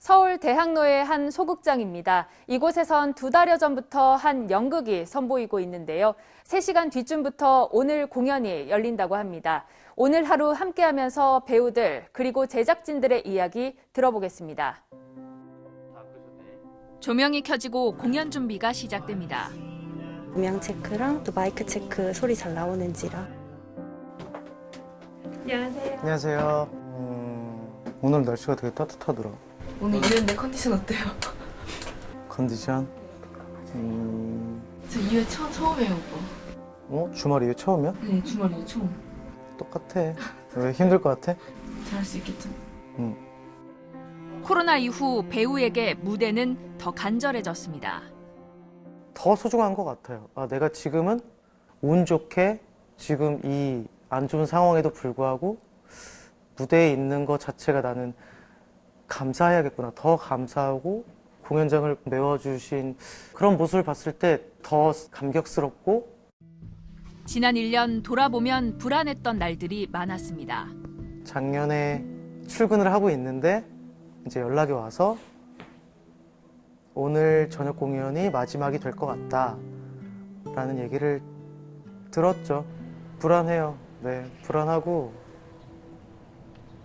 서울 대학로의 한 소극장입니다. 이곳에선 두 달여 전부터 한 연극이 선보이고 있는데요. 3시간 뒤쯤부터 오늘 공연이 열린다고 합니다. 오늘 하루 함께하면서 배우들 그리고 제작진들의 이야기 들어보겠습니다. 조명이 켜지고 공연 준비가 시작됩니다. 음향 체크랑 또 마이크 체크 소리 잘 나오는지랑 안녕하세요. 음, 오늘 날씨가 되게 따뜻하더라. 오늘 이랬는데 컨디션 어때요? 컨디션. 음, 저 2회 처, 처음이에요, 오빠. 어? 주말 이게 처음이야? 네, 주말 이회 처음. 똑같아. 왜 힘들 것 같아? 잘할 수 있겠죠? 코로나 이후 배우에게 무대는 더 간절해졌습니다. 더 소중한 것 같아요. 아, 내가 지금은 운 좋게 지금 이 안 좋은 상황에도 불구하고 무대에 있는 것 자체가 나는 감사해야겠구나. 더 감사하고 공연장을 메워주신 그런 모습을 봤을 때 더 감격스럽고 지난 1년 돌아보면 불안했던 날들이 많았습니다. 작년에 출근을 하고 있는데 이제 연락이 와서 오늘 저녁 공연이 마지막이 될 것 같다 라는 얘기를 들었죠. 불안해요. 네, 불안하고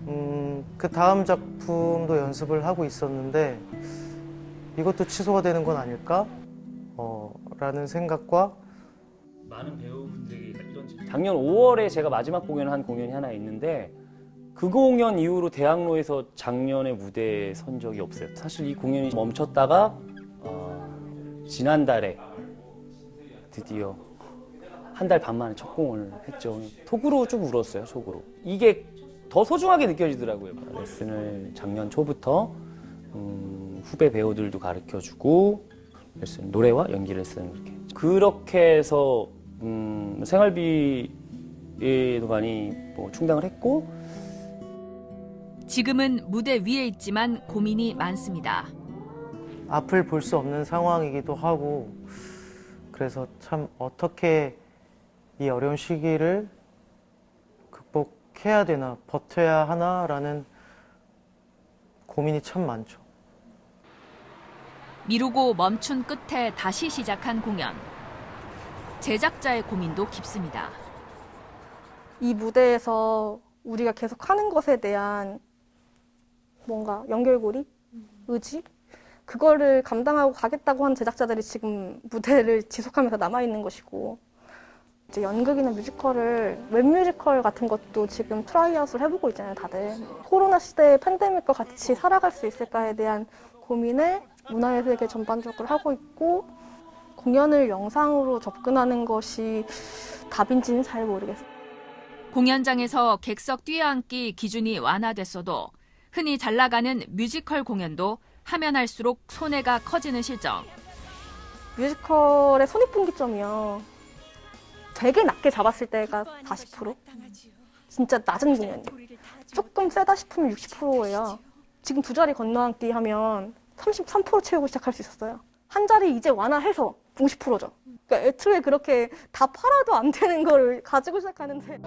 음, 그 다음 작품도 연습을 하고 있었는데 이것도 취소가 되는 건 아닐까? 어, 라는 생각과 많은 배우분들이 이런. 작년 5월에 제가 마지막 공연을 한 공연이 하나 있는데 그 공연 이후로 대학로에서 작년에 무대에 선 적이 없어요. 사실 이 공연이 멈췄다가 어, 지난달에 드디어 한 달 반 만에 첫 공을 했죠. 속으로 좀 울었어요. 속으로 이게 더 소중하게 느껴지더라고요. 레슨을 작년 초부터 음, 후배 배우들도 가르쳐 주고 레슨 노래와 연기 레슨 이렇게 그렇게 해서 음, 생활비에도 많이 뭐 충당을 했고 지금은 무대 위에 있지만 고민이 많습니다. 앞을 볼 수 없는 상황이기도 하고 그래서 참 어떻게 이 어려운 시기를 해야 되나 버텨야 하나라는 고민이 참 많죠. 미루고 멈춘 끝에 다시 시작한 공연. 제작자의 고민도 깊습니다. 이 무대에서 우리가 계속 하는 것에 대한 뭔가 연결고리? 의지? 그거를 감당하고 가겠다고 한 제작자들이 지금 무대를 지속하면서 남아 있는 것이고, 이제 연극이나 뮤지컬을, 웹뮤지컬 같은 것도 지금 트라이아웃을 해보고 있잖아요, 다들. 코로나 시대의 팬데믹과 같이 살아갈 수 있을까에 대한 고민을 문화의 세계 전반적으로 하고 있고, 공연을 영상으로 접근하는 것이 답인지는 잘 모르겠어요. 공연장에서 객석 뛰어앉기 기준이 완화됐어도 흔히 잘 나가는 뮤지컬 공연도 하면 할수록 손해가 커지는 실정. 뮤지컬의 손익분기점이요. 되게 낮게 잡았을 때가 40%? 진짜 낮은 공연이에요. 조금 세다 싶으면 60%예요. 지금 두 자리 건너앉기 하면 33% 채우고 시작할 수 있었어요. 한 자리 이제 완화해서 50%죠. 그러니까 애초에 그렇게 다 팔아도 안 되는 거를 가지고 시작하는데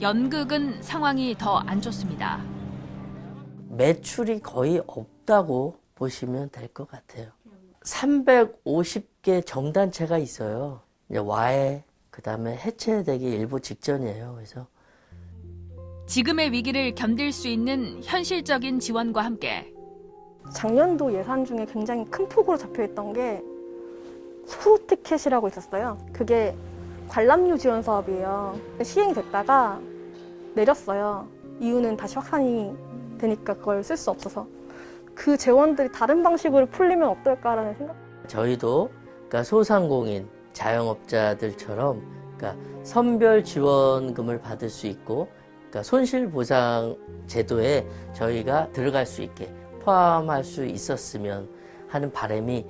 연극은 상황이 더 안 좋습니다. 매출이 거의 없다고 보시면 될 것 같아요. 350개 정단체가 있어요. 이제 와해, 그 다음에 해체되기 일부 직전이에요. 그래서 지금의 위기를 견딜 수 있는 현실적인 지원과 함께 작년도 예산 중에 굉장히 큰 폭으로 잡혀있던 게 소티켓이라고 있었어요. 그게 관람료 지원 사업이에요. 시행이 됐다가 내렸어요. 이유는 다시 확산이 되니까 그걸 쓸 수 없어서. 그 재원들이 다른 방식으로 풀리면 어떨까라는 생각. 저희도 그러니까 소상공인, 자영업자들처럼 그러니까 선별 지원금을 받을 수 있고 그러니까 손실 보상 제도에 저희가 들어갈 수 있게 포함할 수 있었으면 하는 바람이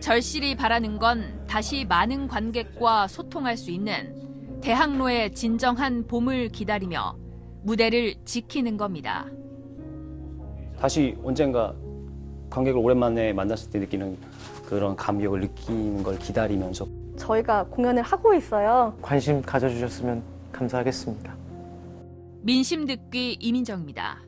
절실히 바라는 건 다시 많은 관객과 소통할 수 있는 대학로의 진정한 봄을 기다리며 무대를 지키는 겁니다. 다시 언젠가 관객을 오랜만에 만났을 때 느끼는 그런 감격을 느끼는 걸 기다리면서 저희가 공연을 하고 있어요. 관심 가져주셨으면 감사하겠습니다. 민심 듣기 이민정입니다.